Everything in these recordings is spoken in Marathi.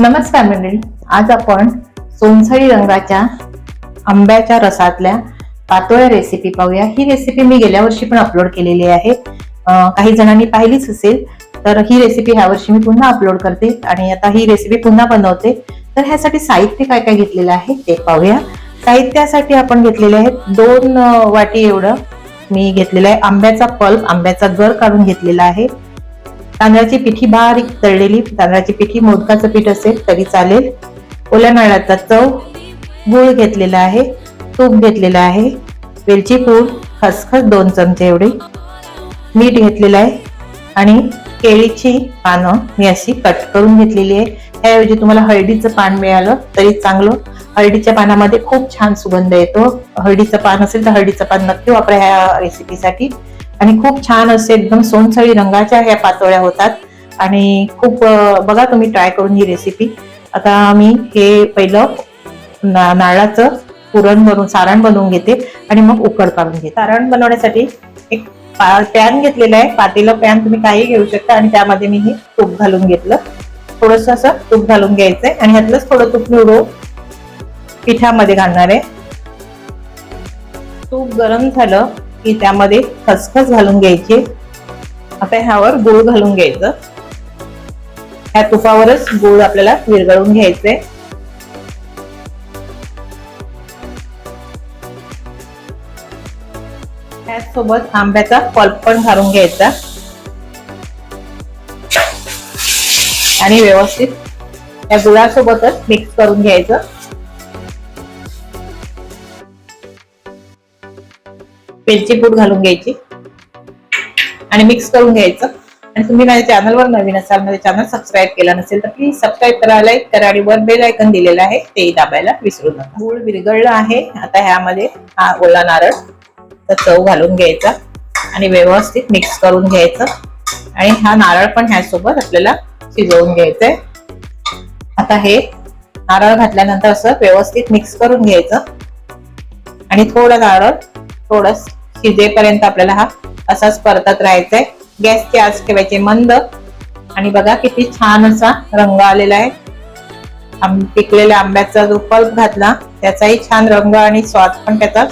नमस्कार मंडळी आज आपण सोनसळी रंगाच्या आंब्याच्या रसातल्या पातोळ्या रेसिपी पाहूया. ही रेसिपी मी गेल्या वर्षी पण अपलोड केलेली आहे. काही जणांनी पाहिलीच असेल तर ही रेसिपी ह्या वर्षी मी पुन्हा अपलोड करते आणि आता ही रेसिपी पुन्हा बनवते. तर ह्यासाठी साहित्य काय काय घेतलेलं आहे ते पाहूया. साहित्यासाठी आपण घेतलेले आहेत दोन वाटी एवढं मी घेतलेलं आहे. आंब्याचा पल्प आंब्याचा गर काढून घेतलेला आहे. तांदळाची पिठी बारीक तळलेली तांदळाची पिठी मोदकाचं पीठ असेल तरी चालेल. ओल्या नारळाचा चव गूळ घेतलेला आहे तूप घेतलेलं आहे. वेलची पूड खसखस दोन चमचे एवढे. मीठ घेतलेलं आहे आणि केळीची पानं मी अशी कट करून घेतलेली आहे. त्याऐवजी तुम्हाला हळदीचं पान मिळालं तरी चांगलं. हळदीच्या पानामध्ये खूप छान सुगंध येतो. हळदीचं पान असेल तर हळदीचं पान नक्की वापरा ह्या रेसिपीसाठी आणि खूप छान असे एकदम सोनसळी रंगाच्या ह्या पातोळ्या होतात. आणि खूप बघा तुम्ही ट्राय करून ही रेसिपी आता मी हे पहिलं ना- नारळाचं पुरण बनवून सारण बनवून घेते आणि मग उकड काढून घेते. सारण बनवण्यासाठी एक पॅन घेतलेलं आहे. पातेलं पॅन तुम्ही काही घेऊ शकता आणि त्यामध्ये मी हे तूप घालून घेतलं. थोडस असं तूप घालून घ्यायचंय आणि ह्यातलंच थोडं तूप निवडू पिठामध्ये घालणार आहे. तूप गरम झालं की त्यामध्ये खसखस घालून घ्यायची. आता ह्यावर गुळ घालून घ्यायचं. ह्या तुपावरच गुळ आपल्याला विरघळून घ्यायचंय. त्याचसोबत आंब्याचा पल्प पण घालून घ्यायचा. आणि व्यवस्थित या गुळासोबतच मिक्स करून घ्यायचं. वेलची पूड घालून घ्यायची. आणि मिक्स करून घ्यायचं. आणि तुम्ही माझ्या चॅनलवर नवीन असाल माझ्या चॅनल सबस्क्राईब केला नसेल तर प्लीज सबस्क्राईब करा लाईक करा आणि वर बेल आयकन दिलेलं आहे ते दाबायला विसरू नका. गूळ विरघळलं आहे. आता ह्यामध्ये हा ओला नारळ तर चव घालून घ्यायचा. आणि व्यवस्थित मिक्स करून घ्यायचं. आणि हा नारळ पण ह्यासोबत आपल्याला शिजवून घ्यायचंय. आता हे नारळ घातल्यानंतर असं व्यवस्थित मिक्स करून घ्यायचं. आणि थोडं नारळ थोडस शिजेपर्यंत आपल्याला हा असाच परतत राहायचंय गॅसची आच ठेवायची मंद. आणि बघा किती छान असा रंग आलेला आहे. पिकलेल्या आंब्याचा जो पल्प घातला त्याचाही छान रंग आणि स्वाद पण त्याचा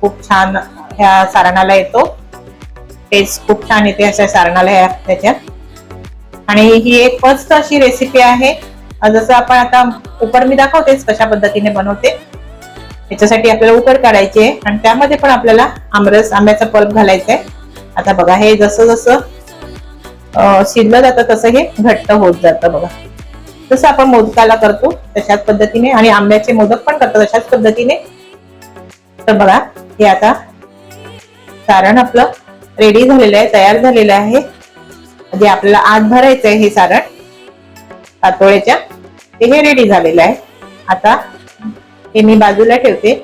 खूप छान ह्या सारणाला येतो. टेस्ट खूप छान येते अशा सारणाला ह्या त्याच्यात. आणि ही एक मस्त अशी रेसिपी आहे. जसं आपण आता उपर मी दाखवतेच कशा पद्धतीने बनवते. याच्यासाठी आपल्याला उकड काढायची आहे. आणि त्यामध्ये पण आपल्याला आमरस आंब्याचा पल्प घालायचा आहे. आता बघा हे जसं जसं शिजलं जातं तसं हे घट्ट होत जातं बघा. जसं आपण मोदकाला करतो तशाच पद्धतीने आणि आंब्याचे मोदक पण करतो तशाच पद्धतीने. तर बघा हे आता सारण आपलं रेडी झालेलं आहे तयार झालेलं आहे. जे आपल्याला आत भरायचं आहे हे सारण. पातोळ्याच्या. ते हे रेडी झालेलं आहे. आता हे मी बाजूला ठेवते.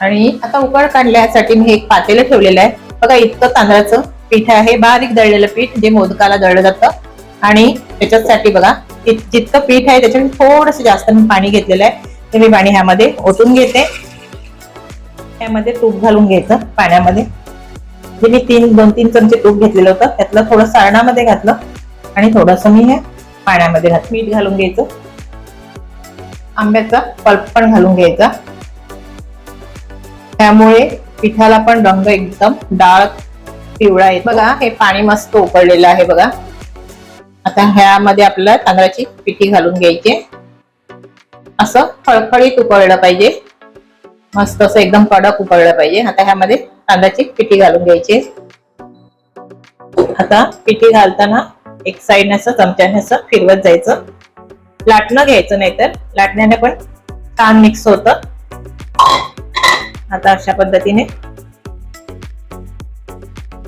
आणि आता उकळ काढण्यासाठी मी हे एक पातेलं ठेवलेलं आहे. बघा इतकं तांदळाचं पीठ आहे. बारीक दळलेलं पीठ जे मोदकाला दळलं जातं. आणि त्याच्यासाठी बघा जितकं पीठ आहे त्याच्यात थोडस जास्त मी पाणी घेतलेलं आहे. ते मी पाणी ह्यामध्ये ओतून घेते. त्यामध्ये तूप घालून घ्यायचं पाण्यामध्ये. जे मी तीन दोन तीन चमचे तूप घेतलेलं होतं त्यातलं थोडं सारणामध्ये घातलं. आणि थोडस मी हे पाण्यामध्ये घात मीठ घालून घ्यायचं. आंब्याचा पल्प पण घालून घ्यायचा. त्यामुळे पिठाला पण रंग एकदम डाळ पिवळा येतो. बघा हे पाणी मस्त उकळलेलं आहे बघा. आता ह्यामध्ये आपल्याला तांदळाची पिठी घालून घ्यायची. असं खळखळीत उकळलं पाहिजे. मस्त असं एकदम कडक उकळलं पाहिजे. आता ह्यामध्ये तांदळाची पिठी घालून घ्यायची. आता पिठी घालताना एक साईडने असं चमच्याने असं फिरवत जायचं. लाटणं घ्यायचं नाहीतर. लाटण्याने पण कान मिक्स होत. आता अशा पद्धतीने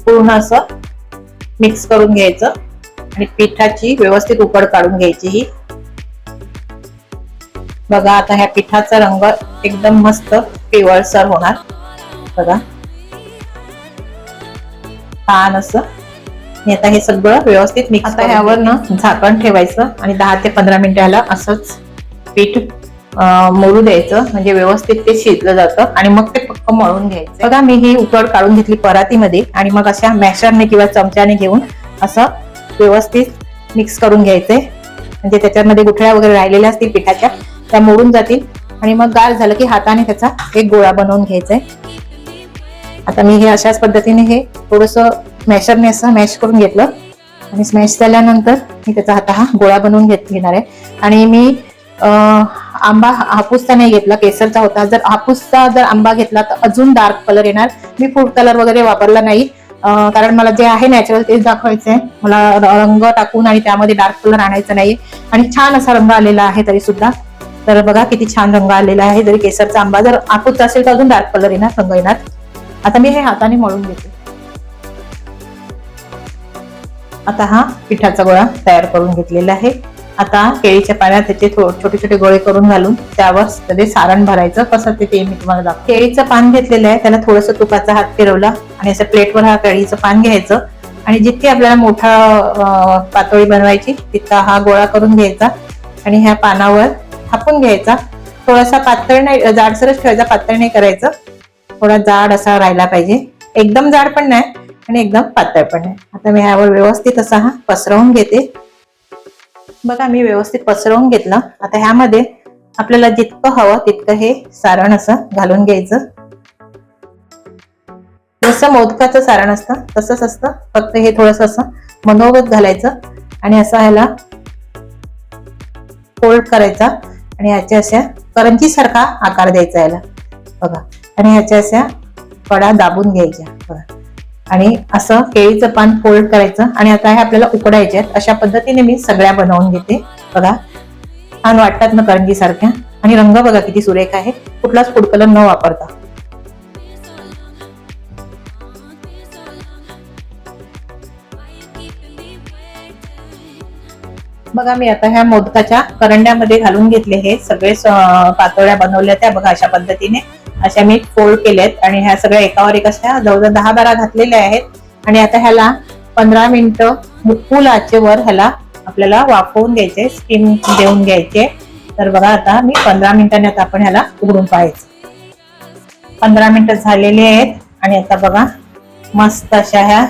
पूर्ण असं मिक्स करून घ्यायचं. आणि पिठाची व्यवस्थित उकड काढून घ्यायची ही. बघा आता ह्या पिठाचा रंग एकदम मस्त पिवळसर होणार. बघा. छान असं आणि आता हे सगळं व्यवस्थित मिक्स आता ह्यावर ना झाकण ठेवायचं आणि दहा ते पंधरा मिनिटाला असंच पीठ मळू द्यायचं. म्हणजे व्यवस्थित ते शिजलं जातं आणि मग ते पक्क मळून घ्यायचं. बघा मी ही उकड काढून घेतली परातीमध्ये आणि मग अशा मॅशरने किंवा चमच्याने घेऊन असं व्यवस्थित मिक्स करून घ्यायचंय म्हणजे त्याच्यामध्ये गुठळ्या वगैरे राहिलेल्या असतील पिठाच्या त्या मोडून जातील. आणि मग गार झालं की हाताने त्याचा एक गोळा बनवून घ्यायचा आहे आता मी हे अशाच पद्धतीने हे थोडस मॅशरने असं मॅश करून घेतलं. आणि स्मॅश झाल्यानंतर मी त्याचा आता हा गोळा बनवून घेत घेणार आहे. आणि मी आंबा हापूसचा नाही घेतला केसरचा होता. जर हापूसचा जर आंबा घेतला तर अजून डार्क कलर येणार. मी फूड कलर वगैरे वापरला नाही. कारण मला जे आहे नॅचरल तेच दाखवायचं आहे. मला रंग टाकून आणि त्यामध्ये डार्क कलर आणायचा नाही. आणि छान असा रंग आलेला आहे तरी सुद्धा तर बघा किती छान रंग आलेला आहे. जरी केसरचा आंबा जर हापूसचा असेल तर अजून डार्क कलर येणार रंग येणार. आता मी हे हाताने मळून घेते. आता हा पिठाचा गोळा तयार करून घेतलेला आहे. आता केळीच्या पाण्यात त्याचे छोटे छोटे गोळे करून घालून त्यावर त्याचे सारण भरायचं. कसं ते ते मी तुम्हाला दाखव केळीचं पान घेतलेलं आहे. त्याला थोडस तुपाचा हात फिरवला आणि असं प्लेटवर हा केळीचं पान घ्यायचं. आणि जितकी आपल्याला मोठा पातळी बनवायची तितका हा गोळा करून घ्यायचा आणि ह्या पानावर थापून घ्यायचा. थोडासा पातळ नाही जाडसरच ठेवायचा. पातळ नाही करायचं. थोडा जाड असा राहिला पाहिजे. एकदम जाड पण नाही. आणि एकदम पातळ पण आहे आता मी ह्यावर व्यवस्थित असा हा पसरवून घेते. बघा मी व्यवस्थित पसरवून घेतलं. आता ह्यामध्ये आपल्याला जितकं हवं तितकं हे सारण असं घालून घ्यायचं. जसं मोदकाचं सारण असतं तसंच असतं. फक्त हे थोडस असं मनोगत घालायचं आणि असं ह्याला फोल्ड करायचा आणि ह्याच्या अशा करंजी सारखा आकार द्यायचा याला बघा. आणि ह्याच्या अशा कडा दाबून घ्यायच्या. आणि असं केळीचं पान फोल्ड करायचं आणि आता हे आपल्याला उकडायचे आहेत. अशा पद्धतीने मी सगळ्या बनवून घेते. बघा छान वाटतात ना करंजी सारख्या आणि रंग बघा किती सुरेख आहे. कुठलाच फूड कलर न वापरता. बघा मी आता ह्या मोदकाच्या करंड्यामध्ये घालून घेतले हे. सगळे पातोळ्या बनवल्या त्या. बघा अशा पद्धतीने. अशा मी फोल्ड केल्यात. आणि ह्या सगळ्या एकावर एक अशा जवळजवळ दहा बारा घातलेल्या आहेत. आणि आता ह्याला पंधरा मिनिटं फुल आचेवर ह्याला आपल्याला वाफवून घ्यायचे स्टीम देऊन घ्यायचे. तर बघा आता मी पंधरा मिनिटांनी आता आपण ह्याला उघडून पाहायचं. पंधरा मिनिटं झालेले आहेत. आणि आता बघा मस्त अशा ह्या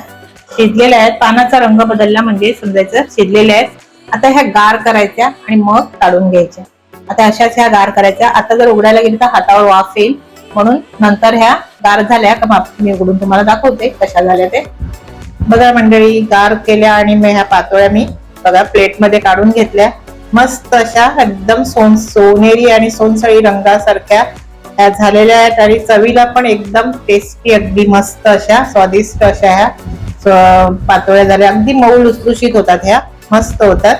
शिजलेल्या आहेत. पानाचा रंग बदलला म्हणजे समजायचं शिजलेल्या आहेत. आता ह्या गार करायच्या आणि मग काढून घ्यायच्या. आता अशाच ह्या गार करायच्या. आता जर उघडायला गेली तर हातावर वाफ येईल. म्हणून नंतर ह्या गार झाल्या का मी उघडून तुम्हाला दाखवते कशा झाल्या ते. बघा मंडळी गार केल्या आणि मी ह्या पातोळ्या मी बघा प्लेटमध्ये काढून घेतल्या. मस्त अशा एकदम सोन सोनेरी आणि सोनसळी रंगासारख्या ह्या झालेल्या आहेत आणि चवीला पण एकदम टेस्टी अगदी मस्त अशा स्वादिष्ट अशा ह्या पातोळ्या झाल्या. अगदी मऊ लुसलुशीत होतात ह्या मस्त होतात.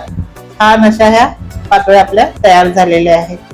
छान अशा ह्या पातोळ्या आपल्या तयार झालेल्या आहेत.